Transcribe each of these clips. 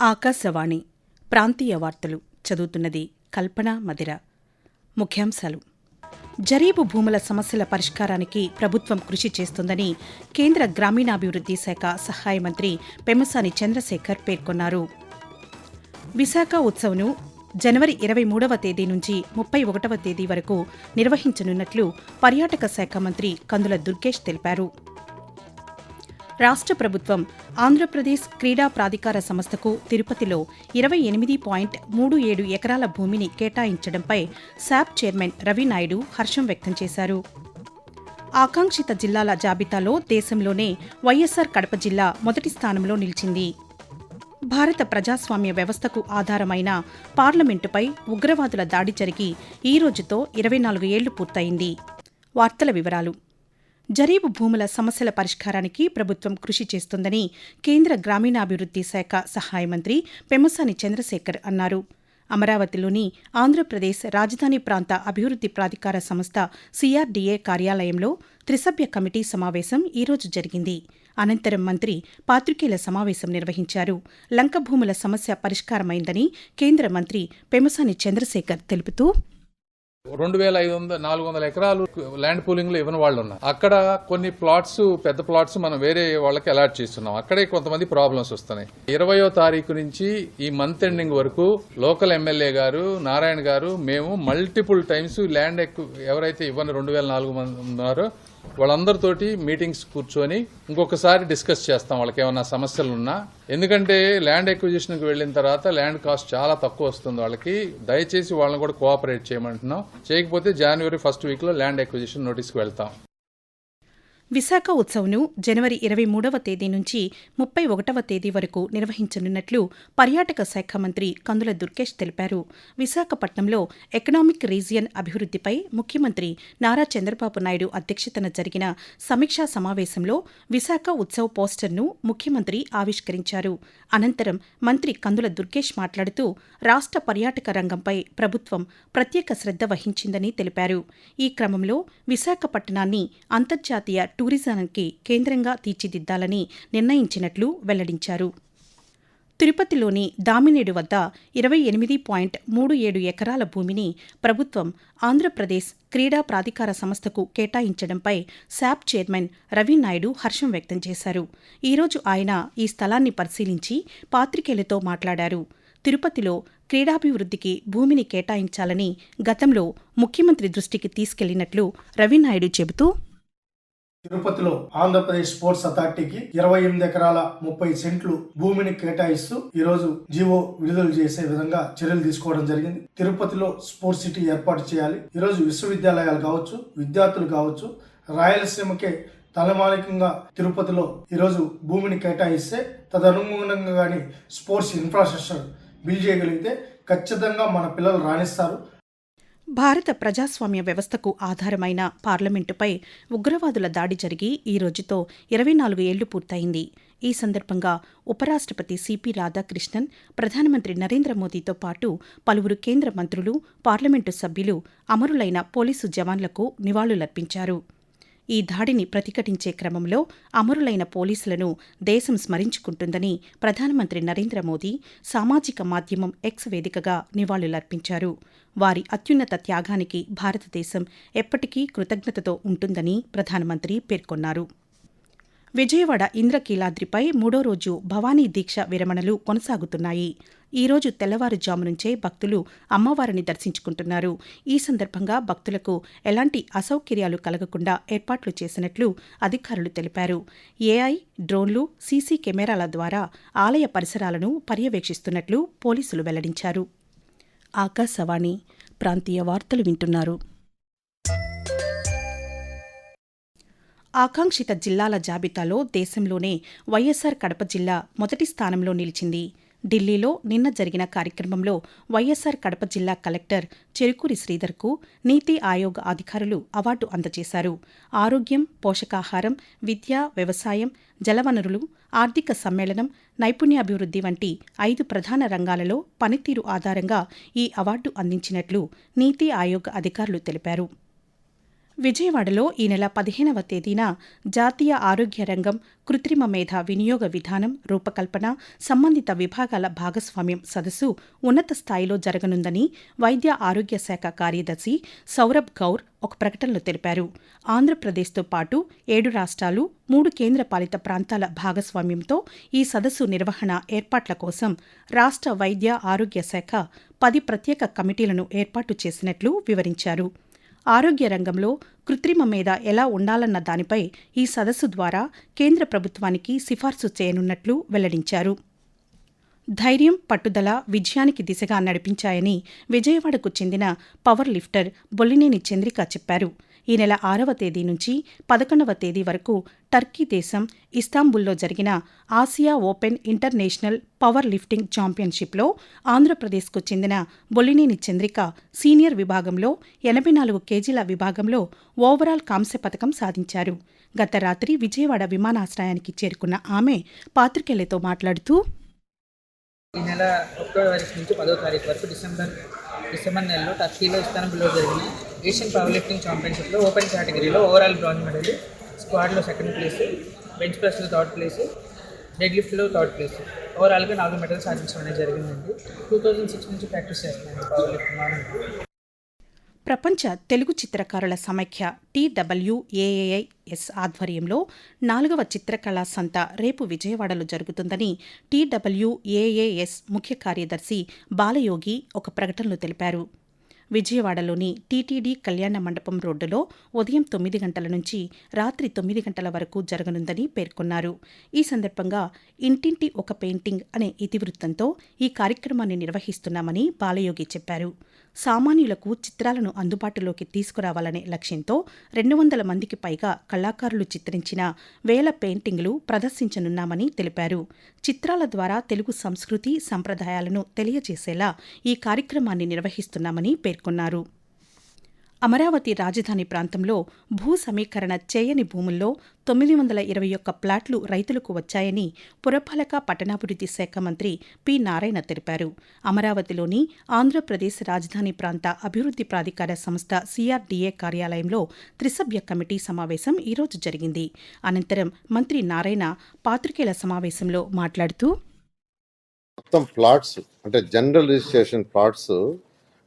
ఆకాశవాణి ప్రాంతీయ వార్తలు చదువుతున్నది కల్పన మదిర. ముఖ్యాంశాలు. జరీబు భూముల సమస్యల పరిష్కారానికి ప్రభుత్వం కృషి చేస్తుందని కేంద్ర గ్రామీణాభివృద్ధి శాఖ సహాయ మంత్రి పెమ్మసాని చంద్రశేఖర్ పేర్కొన్నారు. విశాఖ ఉత్సవ్ను జనవరి ఇరవై మూడవ తేదీ నుంచి ముప్పై ఒకటవ తేదీ వరకు నిర్వహించనున్నట్లు పర్యాటక శాఖ మంత్రి కందుల దుర్గేష్ తెలిపారు. రాష్ట్ర ప్రభుత్వం ఆంధ్రప్రదేశ్ క్రీడా ప్రాధికార సంస్థకు తిరుపతిలో ఇరవై ఎనిమిది పాయింట్ మూడు ఏడు ఎకరాల భూమిని కేటాయించడంపై శాప్ చైర్మన్ రవినాయుడు హర్షం వ్యక్తం చేశారు. ఆకాంక్షిత జిల్లాల జాబితాలో దేశంలోనే వైఎస్సార్ కడప జిల్లా మొదటి స్థానంలో నిలిచింది. భారత ప్రజాస్వామ్య వ్యవస్థకు ఆధారమైన పార్లమెంటుపై ఉగ్రవాదుల దాడి జరిగి ఈ రోజుతో ఇరవై నాలుగు ఏళ్ళు పూర్తయింది. వార్తల వివరాలు. జరీబు భూముల సమస్యల పరిష్కారానికి ప్రభుత్వం కృషి చేస్తుందని కేంద్ర గ్రామీణాభివృద్ధి శాఖ సహాయ మంత్రి పెమ్మసాని చంద్రశేఖర్ అన్నారు. అమరావతిలోని ఆంధ్రప్రదేశ్ రాజధాని ప్రాంత అభివృద్ధి ప్రాధికార సంస్థ సిఆర్డీఏ కార్యాలయంలో త్రిసభ్య కమిటీ సమావేశం ఈరోజు జరిగింది. అనంతరం మంత్రి పాత్రికేయుల సమావేశం నిర్వహించారు. లంక భూముల సమస్య పరిష్కారమైందని కేంద్ర మంత్రి పెమసాని చంద్రశేఖర్ తెలుపుతూ రెండు వేల ఐదు వందల నాలుగు వందల ఎకరాలు ల్యాండ్ పూలింగ్లో ఇవ్వని వాళ్ళు ఉన్నారు అక్కడ కొన్ని ప్లాట్స్ పెద్ద ప్లాట్స్ మనం వేరే వాళ్ళకి అలాట్ చేస్తున్నాం. అక్కడే కొంతమంది ప్రాబ్లమ్స్ వస్తున్నాయి. ఇరవయో తారీఖు నుంచి ఈ మంత్ ఎండింగ్ వరకు లోకల్ ఎమ్మెల్యే గారు నారాయణ గారు మేము మల్టిపుల్ టైమ్స్ ల్యాండ్ ఎక్కువ ఎవరైతే ఇవ్వని రెండు వేల నాలుగు మంది ఉన్నారో వాళ్ళందరితోటి మీటింగ్స్ కూర్చొని ఇంకొకసారి డిస్కస్ చేస్తాం వాళ్ళకి ఏమైనా సమస్యలు ఉన్నా ఎందుకంటే ల్యాండ్ ఎక్విజిషన్కి వెళ్ళిన తర్వాత ల్యాండ్ కాస్ట్ చాలా తక్కువ వస్తుంది వాళ్ళకి. దయచేసి వాళ్ళని కూడా కోఆపరేట్ చేయమంటున్నాం. చేయకపోతే జనవరి ఫస్ట్ వీక్లో ల్యాండ్ ఎక్విజిషన్ నోటీస్కి వెళ్తాం. విశాఖ ఉత్సవ్ను జనవరి ఇరవై మూడవ తేదీ నుంచి ముప్పై ఒకటవ తేదీ వరకు నిర్వహించనున్నట్లు పర్యాటక శాఖ మంత్రి కందుల దుర్గేష్ తెలిపారు. విశాఖపట్నంలో ఎకనామిక్ రీజియన్ అభివృద్దిపై ముఖ్యమంత్రి నారా చంద్రబాబు నాయుడు అధ్యక్షతన జరిగిన సమీక్షా సమావేశంలో విశాఖ ఉత్సవ్ పోస్టర్ను ముఖ్యమంత్రి ఆవిష్కరించారు. అనంతరం మంత్రి కందుల దుర్గేష్ మాట్లాడుతూ రాష్ట్ర పర్యాటక రంగంపై ప్రభుత్వం ప్రత్యేక శ్రద్ధ వహించిందని తెలిపారు. ఈ క్రమంలో విశాఖపట్నాన్ని అంతర్జాతీయ టూరిజానికి కేంద్రంగా తీర్చిదిద్దాలని నిర్ణయించినట్లు వెల్లడించారు. తిరుపతిలోని దామినేడు వద్ద ఇరవై ఎనిమిది పాయింట్ మూడు ఏడు ఎకరాల భూమిని ప్రభుత్వం ఆంధ్రప్రదేశ్ క్రీడా ప్రాధికార సంస్థకు కేటాయించడంపై శాప్ చైర్మన్ రవినాయుడు హర్షం వ్యక్తం చేశారు. ఈరోజు ఆయన ఈ స్థలాన్ని పరిశీలించి పాత్రికేయులతో మాట్లాడారు. తిరుపతిలో క్రీడాభివృద్ధికి భూమిని కేటాయించాలని గతంలో ముఖ్యమంత్రి దృష్టికి తీసుకెళ్ళినట్లు రవినాయుడు చెబుతూ తిరుపతిలో ఆంధ్రప్రదేశ్ స్పోర్ట్స్ అథారిటీకి ఇరవై ఎనిమిది ఎకరాల ముప్పై సెంట్లు భూమిని కేటాయిస్తూ ఈ రోజు జీవో విడుదల చేసే విధంగా చర్యలు తీసుకోవడం జరిగింది. తిరుపతిలో స్పోర్ట్స్ సిటీ ఏర్పాటు చేయాలి. ఈరోజు విశ్వవిద్యాలయాలు కావచ్చు విద్యార్థులు కావచ్చు రాయలసీమకే తలమాలికంగా తిరుపతిలో ఈరోజు భూమిని కేటాయిస్తే తదనుగుణంగా కానీ స్పోర్ట్స్ ఇన్ఫ్రాస్ట్రక్చర్ బిల్డ్ చేయగలిగితే ఖచ్చితంగా మన పిల్లలు రాణిస్తారు. భారత ప్రజాస్వామ్య వ్యవస్థకు ఆధారమైన పార్లమెంటుపై ఉగ్రవాదుల దాడి జరిగి ఈ రోజుతో ఇరవై నాలుగు ఏళ్ళు పూర్తయింది. ఈ సందర్భంగా ఉపరాష్ట్రపతి సిపి రాధాకృష్ణన్ ప్రధానమంత్రి నరేంద్ర మోదీతో పాటు పలువురు కేంద్ర మంత్రులు పార్లమెంటు సభ్యులు అమరులైన పోలీసు జవాన్లకు నివాళులర్పించారు. ఈ దాడిని ప్రతిఘటించే క్రమంలో అమరులైన పోలీసులను దేశం స్మరించుకుంటుందని ప్రధానమంత్రి నరేంద్ర మోదీ సామాజిక మాధ్యమం ఎక్స్ వేదికగా నివాళులర్పించారు. వారి అత్యున్నత త్యాగానికి భారతదేశం ఎప్పటికీ కృతజ్ఞతతో ఉంటుందని ప్రధానమంత్రి పేర్కొన్నారు. విజయవాడ ఇంద్రకీలాద్రిపై మూడో రోజు భవానీ దీక్ష విరమణలు కొనసాగుతున్నాయి. ఈ రోజు తెల్లవారుజాము నుంచే భక్తులు అమ్మవారిని దర్శించుకుంటున్నారు. ఈ సందర్భంగా భక్తులకు ఎలాంటి అసౌకర్యాలు కలగకుండా ఏర్పాట్లు చేసినట్లు అధికారులు తెలిపారు. ఏఐ డ్రోన్లు సీసీ కెమెరాల ద్వారా ఆలయ పరిసరాలను పర్యవేక్షిస్తున్నట్లు పోలీసులు వెల్లడించారు. ఆకాశవాణి ప్రాంతీయ వార్తలు వింటున్నారు. ఆకాంక్షిత జిల్లాల జాబితాలో దేశంలోనే వైఎస్సార్ కడప జిల్లా మొదటి స్థానంలో నిలిచింది. ఢిల్లీలో నిన్న జరిగిన కార్యక్రమంలో వైఎస్సార్ కడప జిల్లా కలెక్టర్ చెరుకూరి శ్రీధర్కు నీతి ఆయోగ్ అధికారులు అవార్డు అందజేశారు. ఆరోగ్యం పోషకాహారం విద్య వ్యవసాయం జలవనరులు ఆర్థిక సమ్మేళనం నైపుణ్యాభివృద్ధి వంటి ఐదు ప్రధాన రంగాలలో పనితీరు ఆధారంగా ఈ అవార్డు అందించినట్లు నీతి ఆయోగ్ అధికారులు తెలిపారు. విజయవాడలో ఈ నెల పదిహేనవ తేదీన జాతీయ ఆరోగ్య రంగం కృత్రిమ మేధ వినియోగ విధానం రూపకల్పన సంబంధిత విభాగాల భాగస్వామ్యం సదస్సు ఉన్నత స్థాయిలో జరగనుందని వైద్య ఆరోగ్య శాఖ కార్యదర్శి సౌరభ్ గౌర్ ఒక ప్రకటనలో తెలిపారు. ఆంధ్రప్రదేశ్తో పాటు ఏడు రాష్ట్రాలు మూడు కేంద్రపాలిత ప్రాంతాల భాగస్వామ్యంతో ఈ సదస్సు నిర్వహణ ఏర్పాట్ల కోసం రాష్ట్ర వైద్య ఆరోగ్య శాఖ పది ప్రత్యేక కమిటీలను ఏర్పాటు చేసినట్లు వివరించారు. ఆరోగ్య రంగంలో కృత్రిమ మీద ఎలా ఉండాలన్న దానిపై ఈ సదస్సు ద్వారా కేంద్ర ప్రభుత్వానికి సిఫార్సు చేయనున్నట్లు వెల్లడించారు. ధైర్యం పట్టుదల విజయానికి దిశగా నడిపించాయని విజయవాడకు చెందిన పవర్ లిఫ్టర్ బొల్లినేని చంద్రిక చెప్పారు. ఈ నెల ఆరవ తేదీ నుంచి పదకొండవ తేదీ వరకు టర్కీ దేశం ఇస్తాంబుల్లో జరిగిన Asia open international power lifting ఛాంపియన్షిప్లో ఆంధ్రప్రదేశ్కు చెందిన బొలినేని చంద్రిక సీనియర్ విభాగంలో ఎనభై నాలుగు కేజీల విభాగంలో ఓవరాల్ కాంస్య పథకం సాధించారు. గత రాత్రి విజయవాడ విమానాశ్రయానికి చేరుకున్న ఆమె పాత్రికేయులతో మాట్లాడుతూ ఈ నెల ఒకటో తారీఖు నుంచి పదో తారీఖు వరకు డిసెంబర్ డిసెంబర్ నెలలో టర్కీలో ఇస్తాంబుల్లో జరిగిన ఏషియన్ పవర్ లిఫ్టింగ్ ఛాంపియన్షిప్లో ఓపెన్ కేటగిరీలో ఓవరాల్ బ్రాంజ్ మెడల్ స్క్వాడ్లో సెకండ్ ప్లేస్ బెంచ్ ప్రెస్లో థర్డ్ ప్లేస్ డెడ్ లిఫ్ట్లో థర్డ్ ప్లేస్ ఓవరాల్గా నాలుగు మెడల్స్ సాధించడం అనేది జరిగిందండి. టూ థౌజండ్ సిక్స్ నుంచి ప్రాక్టీస్ చేస్తున్నాను పవర్ లిఫ్టింగ్ ప్రపంచ తెలుగు చిత్రకారుల సమైక్య టీడబ్ల్యూఏఐఎస్ ఆధ్వర్యంలో నాలుగవ చిత్రకళా సంత రేపు విజయవాడలో జరుగుతుందని టీడబ్ల్యూఏఏఎస్ ముఖ్య కార్యదర్శి బాలయోగి ఒక ప్రకటనలో తెలిపారు. విజయవాడలోని టీటీడీ కళ్యాణ మండపం రోడ్డులో ఉదయం తొమ్మిది గంటల నుంచి రాత్రి తొమ్మిది గంటల వరకు జరగనుందని పేర్కొన్నారు. ఈ సందర్భంగా ఇంటింటి ఒక పెయింటింగ్ అనే ఇతివృత్తంతో ఈ కార్యక్రమాన్ని నిర్వహిస్తున్నామని బాలయోగి చెప్పారు. సామాన్యులకు చిత్రాలను అందుబాటులోకి తీసుకురావాలనే లక్ష్యంతో రెండు వందల మందికి పైగా కళాకారులు చిత్రించిన వేల పెయింటింగ్లు ప్రదర్శించనున్నామని తెలిపారు. చిత్రాల ద్వారా తెలుగు సంస్కృతి సంప్రదాయాలను తెలియజేసేలా ఈ కార్యక్రమాన్ని నిర్వహిస్తున్నామని పేర్కొన్నారు. అమరావతి రాజధాని ప్రాంతంలో భూ సమీకరణ చేయని భూముల్లో తొమ్మిది వందల ఇరవై ఒక్క ప్లాట్లు రైతులకు వచ్చాయని పురపాలక పట్టణాభివృద్ధి శాఖ మంత్రి పి. నారాయణ తెలిపారు. అమరావతిలోని ఆంధ్రప్రదేశ్ రాజధాని ప్రాంత అభివృద్ధి ప్రాధికార సంస్థ సిఆర్డీఏ కార్యాలయంలో త్రిసభ్య కమిటీ సమావేశం ఈరోజు జరిగింది. అనంతరం మంత్రి నారాయణ పాత్రికేయుల సమావేశంలో మాట్లాడుతూ మొత్తం ప్లాట్స్ అంటే జనరల్ రిజిస్ట్రేషన్ ప్లాట్స్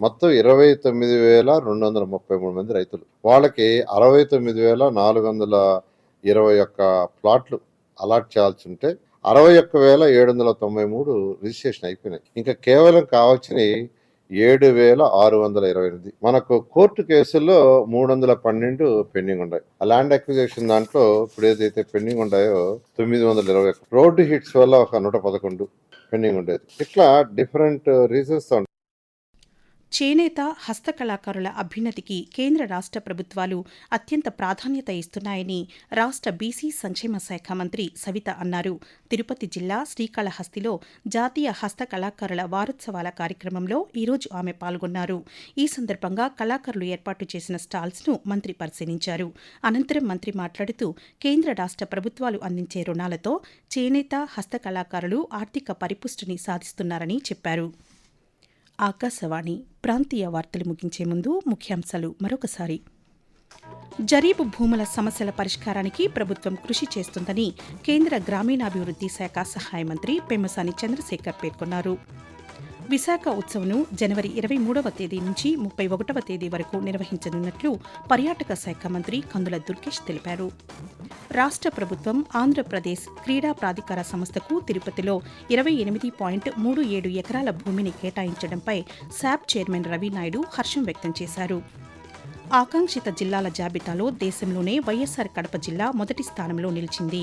మొత్తం ఇరవై తొమ్మిది వేల రెండు వందల ముప్పై మూడు మంది రైతులు. వాళ్ళకి అరవై తొమ్మిది వేల నాలుగు వందల ఇరవై ఒక్క ప్లాట్లు అలాట్ చేయాల్సి ఉంటే అరవై ఒక్క వేల ఏడు వందల తొంభై మూడు రిజిస్ట్రేషన్ అయిపోయినాయి. ఇంకా కేవలం కావాల్సినవి ఏడు వేల ఆరు వందల ఇరవై ఎనిమిది. మనకు కోర్టు కేసుల్లో మూడు వందల పన్నెండు పెండింగ్ ఉన్నాయి. ఆ ల్యాండ్ అక్విజిషన్ దాంట్లో ఇప్పుడు ఏదైతే పెండింగ్ ఉన్నాయో తొమ్మిది వందల ఇరవై రోడ్డు హిట్స్ వల్ల ఒక నూట పదకొండు పెండింగ్ ఉండేది. ఇట్లా డిఫరెంట్ రీజన్స్ చేనేత హస్తకళాకారుల అభ్యున్నతికి కేంద్ర రాష్ట్ర ప్రభుత్వాలు అత్యంత ప్రాధాన్యత ఇస్తున్నాయని రాష్ట్ర బీసీ సంక్షేమ శాఖ మంత్రి సవిత అన్నారు. తిరుపతి జిల్లా శ్రీకాళహస్తిలో జాతీయ హస్తకళాకారుల వారోత్సవాల కార్యక్రమంలో ఈరోజు ఆమె పాల్గొన్నారు. ఈ సందర్భంగా కళాకారులు ఏర్పాటు చేసిన స్టాల్స్ను మంత్రి పరిశీలించారు. అనంతరం మంత్రి మాట్లాడుతూ కేంద్ర రాష్ట్ర ప్రభుత్వాలు అందించే రుణాలతో చేనేత హస్తకళాకారులు ఆర్థిక పరిపుష్టిని సాధిస్తున్నారని చెప్పారు. ఆకాశవాణి ప్రాంతీయ వార్తలు ముగించే ముందు ముఖ్యాంశాలు మరొకసారి. జరీబు భూముల సమస్యల పరిష్కారానికి ప్రభుత్వం కృషి చేస్తుందని కేంద్ర గ్రామీణాభివృద్ధి శాఖ సహాయ మంత్రి పెమ్మసాని చంద్రశేఖర్ పేర్కొన్నారు. విశాఖ ఉత్సవ్ను జనవరి ఇరవై మూడవ తేదీ నుంచి ముప్పై ఒకటవ తేదీ వరకు నిర్వహించనున్నట్లు పర్యాటక శాఖ మంత్రి కందుల దుర్గేష్ తెలిపారు. రాష్ట్ర ప్రభుత్వం ఆంధ్రప్రదేశ్ క్రీడా ప్రాధికార సంస్థకు తిరుపతిలో ఇరవై ఎనిమిది పాయింట్ మూడు ఏడు ఎకరాల భూమిని కేటాయించడంపై శాప్ చైర్మన్ రవినాయుడు హర్షం వ్యక్తం చేశారు. ఆకాంక్షిత జిల్లాల జాబితాలో దేశంలోనే వైఎస్సార్ కడప జిల్లా మొదటి స్థానంలో నిలిచింది.